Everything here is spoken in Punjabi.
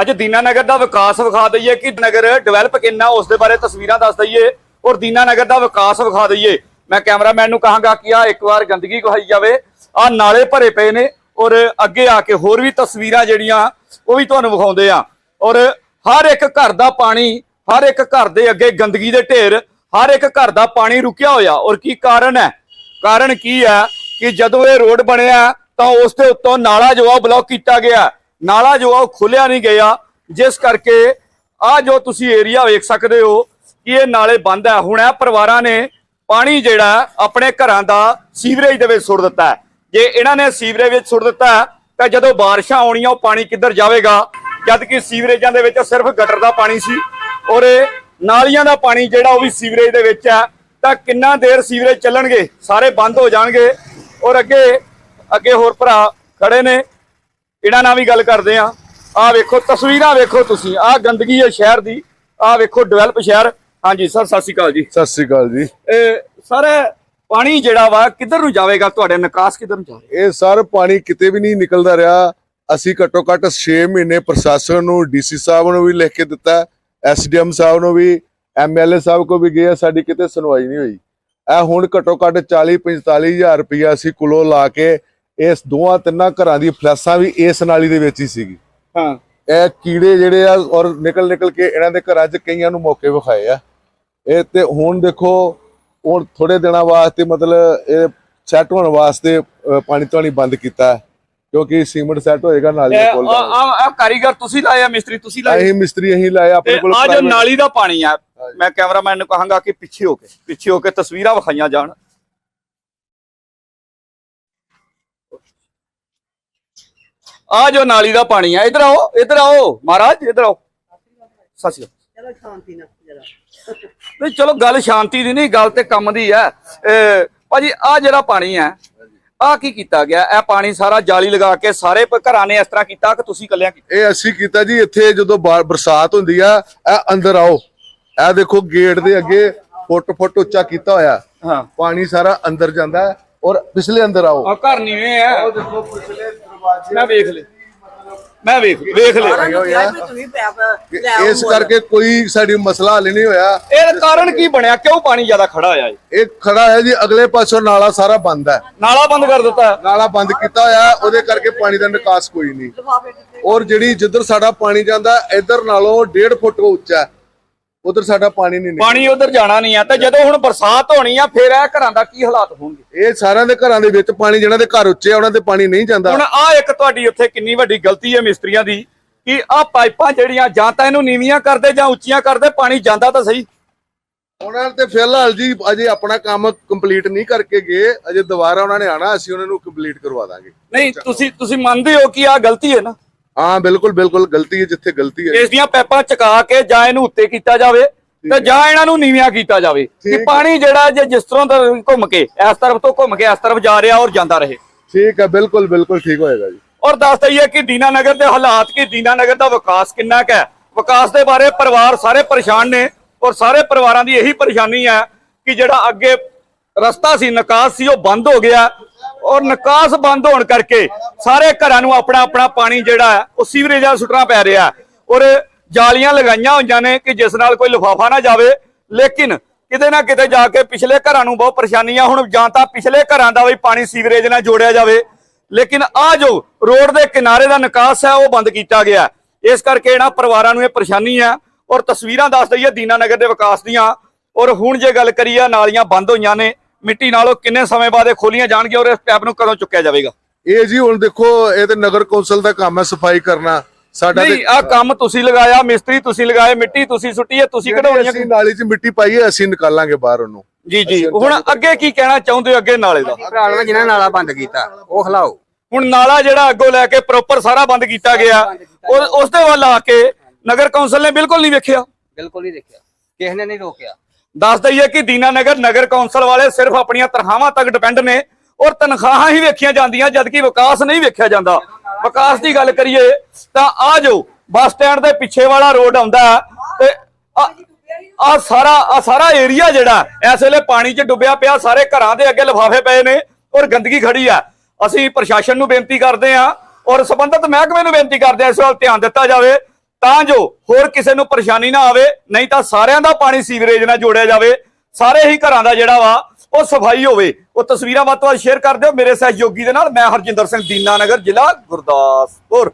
ਅੱਜ ਦੀਨਾਨਗਰ ਦਾ ਵਿਕਾਸ ਵਿਖਾ ਦਈਏ ਕਿ ਨਗਰ ਡਿਵੈਲਪ ਕਿੰਨਾ, ਉਸ ਦੇ ਬਾਰੇ ਤਸਵੀਰਾਂ ਦੱਸ ਦਈਏ ਔਰ ਦੀਨਾਨਗਰ ਦਾ ਵਿਕਾਸ ਵਿਖਾ ਦਈਏ। ਮੈਂ ਕੈਮਰਾਮੈਨ ਨੂੰ ਕਹਾਂਗਾ ਕਿ ਆ ਇੱਕ ਵਾਰ ਗੰਦਗੀ ਕਹਾਈ ਜਾਵੇ, ਆ ਨਾਲੇ ਭਰੇ ਪਏ ਨੇ ਔਰ ਅੱਗੇ ਆ ਕੇ ਹੋਰ ਵੀ ਤਸਵੀਰਾਂ ਜਿਹੜੀਆਂ, ਉਹ ਵੀ ਤੁਹਾਨੂੰ ਵਿਖਾਉਂਦੇ ਆ। ਔਰ ਹਰ ਇੱਕ ਘਰ ਦਾ ਪਾਣੀ, ਹਰ ਇੱਕ ਘਰ ਦੇ ਅੱਗੇ ਗੰਦਗੀ ਦੇ ਢੇਰ, ਹਰ ਇੱਕ ਘਰ ਦਾ ਪਾਣੀ ਰੁਕਿਆ ਹੋਇਆ। ਔਰ ਕੀ ਕਾਰਨ ਹੈ? ਕਾਰਨ ਕੀ ਹੈ ਕਿ ਜਦੋਂ ਇਹ ਰੋਡ ਬਣਿਆ, ਤਾਂ ਉਸ ਦੇ ਉੱਤੋਂ ਨਾਲਾ ਜੋ ਆ ਬਲੌਕ ਕੀਤਾ ਗਿਆ। ਨਾਲਾ ਜੋ ਆ ਉਹ ਖੁੱਲਿਆ ਨਹੀਂ ਗਿਆ। ਜਿਸ ਕਰਕੇ ਆ ਜੋ ਤੁਸੀਂ ਏਰੀਆ ਵੇਖ ਸਕਦੇ ਹੋ ਕਿ ਇਹ ਨਾਲੇ ਬੰਦ ਹੈ। ਹੁਣ ਇਹ ਪਰਿਵਾਰਾਂ ਨੇ ਪਾਣੀ ਜਿਹੜਾ ਆਪਣੇ ਘਰਾਂ ਦਾ ਸੀਵਰੇਜ ਦੇ ਵਿੱਚ ਸੁੱਟ ਦਿੱਤਾ ਜੇ ਇਹਨਾਂ ਨੇ ਸੀਵਰੇਜ ਵਿੱਚ ਸੁੱਟ ਦਿੱਤਾ ਤਾਂ ਜਦੋਂ ਬਾਰਿਸ਼ਾਂ ਆਉਣੀਆਂ, ਉਹ ਪਾਣੀ ਕਿੱਧਰ ਜਾਵੇਗਾ? ਜਦ ਕਿ ਸੀਵਰੇਜਾਂ ਦੇ ਵਿੱਚ ਸਿਰਫ ਗਟਰ ਦਾ ਪਾਣੀ ਸੀ ਔਰ ਇਹ ਨਾਲੀਆਂ ਦਾ ਪਾਣੀ ਜਿਹੜਾ ਉਹ ਵੀ ਸੀਵਰੇਜ ਦੇ ਵਿੱਚ ਹੈ। ਤਾਂ ਕਿੰਨਾ ਦੇਰ ਸੀਵਰੇਜ ਚੱਲਣਗੇ? ਸਾਰੇ ਬੰਦ ਹੋ ਜਾਣਗੇ। ਔਰ ਅੱਗੇ ਅੱਗੇ ਹੋਰ ਭਰਾ ਖੜੇ ਨੇ। ਇਹਨਾਂ ਨਾਲ ਵੀ ਗੱਲ ਕਰਦੇ ਆ ਆਹ ਵੇਖੋ ਤਸਵੀਰਾਂ ਵੇਖੋ ਤੁਸੀਂ। ਆਹ ਗੰਦਗੀ ਹੈ ਸ਼ਹਿਰ ਦੀ। ਆਹ ਵੇਖੋ ਡਿਵੈਲਪ ਸ਼ਹਿਰ। ਹਾਂਜੀ ਸਰ ਸਤਿ ਸ਼੍ਰੀ ਅਕਾਲ ਜੀ। ਸਤਿ ਸ੍ਰੀ ਅਕਾਲ ਜੀ। ਇਹ ਸਰ ਪਾਣੀ ਜਿਹੜਾ ਵਾ ਕਿੱਧਰ ਨੂੰ ਜਾਵੇਗਾ? ਤੁਹਾਡੇ ਨਿਕਾਸ ਕਿੱਧਰ ਨੂੰ ਜਾਵੇਗਾ ਇਹ ਸਰ ਪਾਣੀ ਕਿਤੇ ਵੀ ਨਹੀਂ ਨਿਕਲਦਾ ਰਿਹਾ। ਅਸੀਂ ਘੱਟੋ ਘੱਟ 6 ਮਹੀਨੇ ਪ੍ਰਸ਼ਾਸਨ ਨੂੰ ਡੀਸੀ ਸਾਹਿਬ ਨੂੰ ਵੀ ਲਿਖ ਕੇ ਦਿੱਤਾ। ਐਸਡੀਐਮ ਸਾਹਿਬ ਨੂੰ ਵੀ ਐਮਐਲਏ ਸਾਹਿਬ ਕੋ ਵੀ ਗਿਆ ਸਾਡੀ ਕਿਤੇ ਸੁਣਵਾਈ ਨਹੀਂ ਹੋਈ। ਇਹ ਹੁਣ ਘੱਟੋ ਘੱਟ 40 45 ਹਜ਼ਾਰ ਰੁਪਇਆ ਅਸੀਂ ਕੁਲੋਂ ਲਾ ਕੇ ਇਸ ਦੋਹਾਂ ਤਿੰਨਾਂ ਘਰਾਂ ਦੀ ਫਲੈਸਾਂ ਵੀ ਇਸ ਨਾਲੀ ਦੇ ਵਿੱਚ ਹੀ ਸੀਗੀ। ਹਾਂ। ਇਹ ਕੀੜੇ ਜਿਹੜੇ ਆ ਔਰ ਨਿਕਲ ਨਿਕਲ ਕੇ ਇਹਨਾਂ ਦੇ ਘਰਾਂ 'ਚ ਕਈਆਂ ਨੂੰ ਮੌਕੇ ਵਿਖਾਏ ਆ। ਇਹ ਤੇ ਹੁਣ ਦੇਖੋ ਹੁਣ ਥੋੜੇ ਦਿਨਾਂ ਵਾਸਤੇ ਮਤਲਬ ਇਹ ਸੈੱਟ ਹੋਣ ਵਾਸਤੇ ਪਾਣੀ ਧਾਣੀ ਬੰਦ ਕੀਤਾ ਕਿਉਂਕਿ ਸੀਮੈਂਟ ਸੈੱਟ ਹੋਏਗਾ ਨਾਲੀ ਦੇ ਕੋਲ ਆ ਆ ਕਾਰੀਗਰ ਤੁਸੀਂ ਲਾਏ ਆ ਮਿਸਤਰੀ ਤੁਸੀਂ ਲਾਏ? ਅਸੀਂ ਮਿਸਤਰੀ ਅਸੀਂ ਲਾਇਆ ਆਪਣੇ ਕੋਲ ਆ ਜੋ ਨਾਲੀ ਦਾ ਪਾਣੀ ਆ ਮੈਂ ਕੈਮਰਾਮੈਨ ਨੂੰ ਕਹਾਂਗਾ ਕਿ ਪਿੱਛੇ ਹੋ ਕੇ ਪਿੱਛੇ ਹੋ ਕੇ ਤਸਵੀਰਾਂ ਵਿਖਾਈਆਂ ਜਾਣ। ਆ ਜੋ ਨਾਲੀ ਦਾ ਪਾਣੀ ਆ ਇਧਰ ਆਓ ਇਧਰ ਆਓ ਮਹਾਰਾਜ ਇਧਰ ਆਓ। ਸਤਿ ਸ਼੍ਰੀ ਅਕਾਲ। ਚਲੋ ਸ਼ਾਂਤੀ ਨਾਲ ਜਰਾ। ਨਹੀਂ ਚਲੋ ਗੱਲ ਸ਼ਾਂਤੀ ਦੀ ਨਹੀਂ ਗੱਲ ਤੇ ਕੰਮ ਦੀ ਇਹ ਭਾਜੀ ਆ ਜਿਹੜਾ ਪਾਣੀ ਹੈ ਆ ਕੀ ਕੀਤਾ ਗਿਆ? ਇਹ ਪਾਣੀ ਸਾਰਾ ਜਾਲੀ ਲਗਾ ਕੇ ਸਾਰੇ ਘਰਾਂ ਨੇ ਇਸ ਤਰ੍ਹਾਂ ਕੀਤਾ ਕਿ ਤੁਸੀਂ ਕੱਲਿਆਂ ਕੀਤਾ? ਇਹ ਅਸੀਂ ਕੀਤਾ ਜੀ ਇੱਥੇ ਜਦੋਂ ਬਾਰ- ਬਰਸਾਤ ਹੁੰਦੀ ਆ ਇਹ ਅੰਦਰ ਆਓ। ਇਹ ਦੇਖੋ ਗੇਟ ਦੇ ਅੱਗੇ ਫੁੱਟ ਫੁੱਟ ਉੱਚਾ ਕੀਤਾ ਹੋਇਆ। ਹਾਂ। ਪਾਣੀ ਸਾਰਾ ਅੰਦਰ ਜਾਂਦਾ। ਹੈ ਔਰ ਪਿਛਲੇ ਅੰਦਰ ਆਓ। ਆ ਘਰ ਨੀਵੇਂ ਹੈ ਦੇਖੋ ਪਿਛਲੇ ਦਰਵਾਜ਼ੇ ਮੈਂ ਵੇਖ ਲੈ ਮੈਂ ਵੇਖ ਵੇਖ ਲੈ ਇਸ ਕਰਕੇ ਕੋਈ ਸਾਡੀ ਮਸਲਾ ਹੱਲ ਨਹੀਂ ਹੋਇਆ। ਇਹ ਕਾਰਨ ਕੀ ਬਣਿਆ? ਕਿਉਂ ਪਾਣੀ ਜ਼ਿਆਦਾ ਖੜਾ ਹੋਇਆ ਹੈ ਇਹ ਖੜਾ ਹੈ ਜੀ ਅਗਲੇ ਪਾਸੋਂ ਨਾਲਾ ਸਾਰਾ ਬੰਦ ਹੈ। ਨਾਲਾ ਬੰਦ ਕਰ ਦਿੱਤਾ ਨਾਲਾ ਬੰਦ ਕੀਤਾ ਹੋਇਆ ਹੈ, ਉਹਦੇ ਕਰਕੇ ਪਾਣੀ ਦਾ ਨਿਕਾਸ ਕੋਈ ਨਹੀਂ। ਔਰ ਜਿਹੜੀ ਜਿੱਧਰ ਸਾਡਾ ਪਾਣੀ ਜਾਂਦਾ ਇਧਰ ਨਾਲੋਂ 1.5 ਫੁੱਟ ਉੱਚਾ ਹੈ। ਉਧਰ ਸਾਡਾ ਪਾਣੀ ਨਹੀਂ ਨਿਕਲਦਾ। ਪਾਣੀ ਉਧਰ ਜਾਣਾ ਨਹੀਂ ਆ ਤੇ ਜਦੋਂ ਹੁਣ ਬਰਸਾਤ ਹੋਣੀ ਆ ਫਿਰ ਇਹ ਘਰਾਂ ਦਾ ਕੀ ਹਾਲਾਤ ਹੋਣਗੇ? ਇਹ ਸਾਰਿਆਂ ਦੇ ਘਰਾਂ ਦੇ ਵਿੱਚ ਪਾਣੀ ਜਿਹਨਾਂ ਦੇ ਘਰ ਉੱਚੇ ਆ ਉਹਨਾਂ ਦੇ ਪਾਣੀ ਨਹੀਂ ਜਾਂਦਾ। ਹੁਣ ਆ ਇੱਕ ਤੁਹਾਡੀ ਉੱਥੇ ਕਿੰਨੀ ਵੱਡੀ ਗਲਤੀ ਹੈ ਮਿਸਤਰੀਆਂ ਦੀ ਕਿ ਆ ਪਾਈਪਾਂ ਜਿਹੜੀਆਂ ਜਾਂ ਤਾਂ ਇਹਨੂੰ ਨੀਵੀਆਂ ਕਰਦੇ ਜਾਂ ਉੱਚੀਆਂ ਕਰਦੇ ਪਾਣੀ ਜਾਂਦਾ ਤਾਂ ਸਹੀ। ਉਹਨਾਂ ਤੇ ਫਿਲਹਾਲ ਜੀ ਅਜੇ ਆਪਣਾ ਕੰਮ ਕੰਪਲੀਟ ਨਹੀਂ ਕਰਕੇ ਗਏ। ਅਜੇ ਦੁਬਾਰਾ ਉਹਨਾਂ ਨੇ ਆਣਾ ਅਸੀਂ ਉਹਨਾਂ ਨੂੰ ਕੰਪਲੀਟ ਕਰਵਾ ਦਾਂਗੇ। ਨਹੀਂ ਤੁਸੀਂ ਤੁਸੀਂ ਮੰਨਦੇ ਹੋ ਕਿ ਆ ਗਲਤੀ ਹੈ ਨਾ? ਹਾਂ ਬਿਲਕੁਲ ਬਿਲਕੁਲ ਗਲਤੀ ਹੈ ਜਿੱਥੇ ਗਲਤੀ ਹੈ। ਇਸ ਦੀਆਂ ਪਾਈਪਾਂ ਚਕਾ ਕੇ ਜਾਂ ਇਹਨੂੰ ਉੱਤੇ ਕੀਤਾ ਜਾਵੇ ਤੇ ਜਾਂ ਇਹਨਾਂ ਨੂੰ ਨੀਵੀਆਂ ਕੀਤਾ ਜਾਵੇ ਕਿ। ਪਾਣੀ ਜਿਹੜਾ ਜੇ ਜਿਸ ਤਰ੍ਹਾਂ ਦਾ ਘੁੰਮ ਕੇ ਇਸ ਤਰਫ ਤੋਂ ਘੁੰਮ ਕੇ ਇਸ ਤਰਫ ਜਾ ਰਿਹਾ ਔਰ ਜਾਂਦਾ ਰਹੇ। ਠੀਕ ਹੈ ਬਿਲਕੁਲ ਬਿਲਕੁਲ ਠੀਕ ਹੋਏਗਾ ਜੀ। ਔਰ ਦੱਸ ਦਈਏ ਕਿ ਦੀਨਾਨਗਰ ਦੇ ਹਾਲਾਤ ਕੀ? ਦੀਨਾਨਗਰ ਦਾ ਵਿਕਾਸ ਕਿੰਨਾ ਕੁ ਹੈ? ਵਿਕਾਸ ਦੇ ਬਾਰੇ ਪਰਿਵਾਰ ਸਾਰੇ ਪਰੇਸ਼ਾਨ ਨੇ ਔਰ ਸਾਰੇ ਪਰਿਵਾਰਾਂ ਦੀ ਇਹੀ ਪਰੇਸ਼ਾਨੀ ਹੈ ਕਿ ਜਿਹੜਾ ਅੱਗੇ ਰਸਤਾ ਸੀ ਨਿਕਾਸ ਸੀ ਉਹ ਬੰਦ ਹੋ ਗਿਆ। ਔਰ ਨਿਕਾਸ ਬੰਦ ਹੋਣ ਕਰਕੇ ਸਾਰੇ ਘਰਾਂ ਨੂੰ ਆਪਣਾ ਆਪਣਾ ਪਾਣੀ ਜਿਹੜਾ ਹੈ, ਉਹ ਸੀਵਰੇਜਾਂ ਸੁੱਟਣਾ ਪੈ ਰਿਹਾ ਔਰ ਜਾਲੀਆਂ ਲਗਾਈਆਂ ਹੋਈਆਂ ਨੇ ਕਿ ਜਿਸ ਨਾਲ ਕੋਈ ਲਿਫਾਫਾ ਨਾ ਜਾਵੇ। ਲੇਕਿਨ ਕਿਤੇ ਨਾ ਕਿਤੇ ਜਾ ਕੇ ਪਿਛਲੇ ਘਰਾਂ ਨੂੰ ਬਹੁਤ ਪਰੇਸ਼ਾਨੀਆਂ ਹੁਣ ਜਾਂ ਤਾਂ ਪਿਛਲੇ ਘਰਾਂ ਦਾ ਵੀ ਪਾਣੀ ਸੀਵਰੇਜ ਨਾਲ ਜੋੜਿਆ ਜਾਵੇ। ਲੇਕਿਨ ਆ ਜੋ ਰੋਡ ਦੇ ਕਿਨਾਰੇ ਦਾ ਨਿਕਾਸ ਹੈ, ਉਹ ਬੰਦ ਕੀਤਾ ਗਿਆ ਇਸ ਕਰਕੇ ਇਹਨਾਂ ਪਰਿਵਾਰਾਂ ਨੂੰ ਇਹ ਪਰੇਸ਼ਾਨੀ ਹੈ ਔਰ ਤਸਵੀਰਾਂ ਦੱਸ ਦਈਏ ਦੀਨਾਨਗਰ ਦੇ ਵਿਕਾਸ ਦੀਆਂ। ਔਰ ਹੁਣ ਜੇ ਗੱਲ ਕਰੀਏ ਨਾਲੀਆਂ ਬੰਦ ਹੋਈਆਂ ਨੇ ਮਿੱਟੀ ਨਾਲੋਂ ਕਿੰਨੇ ਸਮੇਂ ਬਾਅਦ ਇਹ ਖੋਲੀਆਂ ਜਾਣਗੀਆਂ ਔਰ ਇਸ ਪੈਪ ਨੂੰ ਕਦੋਂ ਚੁੱਕਿਆ ਜਾਵੇਗਾ? ਇਹ ਜੀ ਹੁਣ ਦੇਖੋ ਇਹ ਤੇ ਨਗਰ ਕੌਂਸਲ ਦਾ ਕੰਮ ਹੈ ਸਫ਼ਾਈ ਕਰਨਾ। ਸਾਡਾ ਨਹੀਂ ਆ ਕੰਮ ਤੁਸੀਂ ਲਗਾਇਆ ਮਿਸਤਰੀ ਤੁਸੀਂ ਲਗਾਏ ਮਿੱਟੀ ਤੁਸੀਂ ਸੁੱਟੀ ਹੈ ਤੁਸੀਂ ਕਢਾਉਣੀ ਅਸੀਂ ਨਾਲੀ 'ਚ ਮਿੱਟੀ ਪਾਈਏ ਅਸੀਂ ਨਿਕਾਲਾਂਗੇ ਬਾਹਰ ਉਹਨੂੰ। ਜੀ ਜੀ। ਹੁਣ ਅੱਗੇ ਕੀ ਕਹਿਣਾ ਚਾਹੁੰਦੇ ਹੋ ਅੱਗੇ ਨਾਲੇ ਦਾ? ਭਰਾਵਾ ਜਿਨ੍ਹਾਂ ਨਾਲਾ ਬੰਦ ਕੀਤਾ ਉਹ ਖਲਾਓ। ਹੁਣ ਨਾਲਾ ਜਿਹੜਾ ਅੱਗੋਂ ਲੈ ਕੇ ਪ੍ਰੋਪਰ ਸਾਰਾ ਬੰਦ ਕੀਤਾ ਗਿਆ ਉਹ ਉਸ ਦੇ ਵੱਲ ਆ ਕੇ ਨਗਰ ਕੌਂਸਲ ਨੇ ਬਿਲਕੁਲ ਨਹੀਂ ਵੇਖਿਆ। ਬਿਲਕੁਲ ਨਹੀਂ ਦੇਖਿਆ। ਕਿਸੇ ਨੇ ਨਹੀਂ ਰੋਕਿਆ। ਦੱਸ ਦਈਏ ਕਿ ਦੀਨਾਨਗਰ ਨਗਰ ਕੌਂਸਲ ਵਾਲੇ ਸਿਰਫ ਆਪਣੀਆਂ ਤਨਖਾਹਾਂ ਤੱਕ ਡਿਪੈਂਡ ਨੇ ਔਰ ਤਨਖਾਹਾਂ ਹੀ ਵੇਖੀਆਂ ਜਾਂਦੀਆਂ, ਜਦਕਿ ਵਿਕਾਸ ਨਹੀਂ ਵੇਖਿਆ ਜਾਂਦਾ। ਵਿਕਾਸ ਦੀ ਗੱਲ ਕਰੀਏ ਤਾਂ ਆ ਜੋ ਬੱਸ ਸਟੈਂਡ ਦੇ ਪਿੱਛੇ ਵਾਲਾ ਰੋਡ ਆਉਂਦਾ ਹੈ ਤੇ ਆ ਸਾਰਾ ਆ ਸਾਰਾ ਏਰੀਆ ਜਿਹੜਾ ਇਸ ਵੇਲੇ ਪਾਣੀ 'ਚ ਡੁੱਬਿਆ ਪਿਆ, ਸਾਰੇ ਘਰਾਂ ਦੇ ਅੱਗੇ ਲਿਫਾਫੇ ਪਏ ਨੇ ਔਰ ਗੰਦਗੀ ਖੜੀ ਆ ਅਸੀਂ ਪ੍ਰਸ਼ਾਸਨ ਨੂੰ ਬੇਨਤੀ ਕਰਦੇ ਆ ਔਰ ਸੰਬੰਧਿਤ ਮਹਿਕਮੇ ਨੂੰ ਬੇਨਤੀ ਕਰਦੇ ਆ ਇਸ ਵੱਲ ਧਿਆਨ ਦਿੱਤਾ ਜਾਵੇ। ਤਾਂ ਜੋ ਹੋਰ ਕਿਸੇ ਨੂੰ ਪਰੇਸ਼ਾਨੀ ਨਾ ਆਵੇ, ਨਹੀਂ ਤਾਂ ਸਾਰਿਆਂ ਦਾ ਪਾਣੀ ਸੀਵਰੇਜ ਨਾਲ ਜੋੜਿਆ ਜਾਵੇ। ਸਾਰੇ ਹੀ ਘਰਾਂ ਦਾ ਜਿਹੜਾ ਵਾ, ਉਹ ਸਫ਼ਾਈ ਹੋਵੇ। ਉਹ ਤਸਵੀਰਾਂ ਵੱਧ ਤੋਂ ਵੱਧ ਸ਼ੇਅਰ ਕਰ ਦਿਓ। ਮੇਰੇ ਸਹਿਯੋਗੀ ਦੇ ਨਾਲ ਮੈਂ ਹਰਜਿੰਦਰ ਸਿੰਘ ਦੀਨਾਨਗਰ ਜ਼ਿਲ੍ਹਾ ਗੁਰਦਾਸਪੁਰ।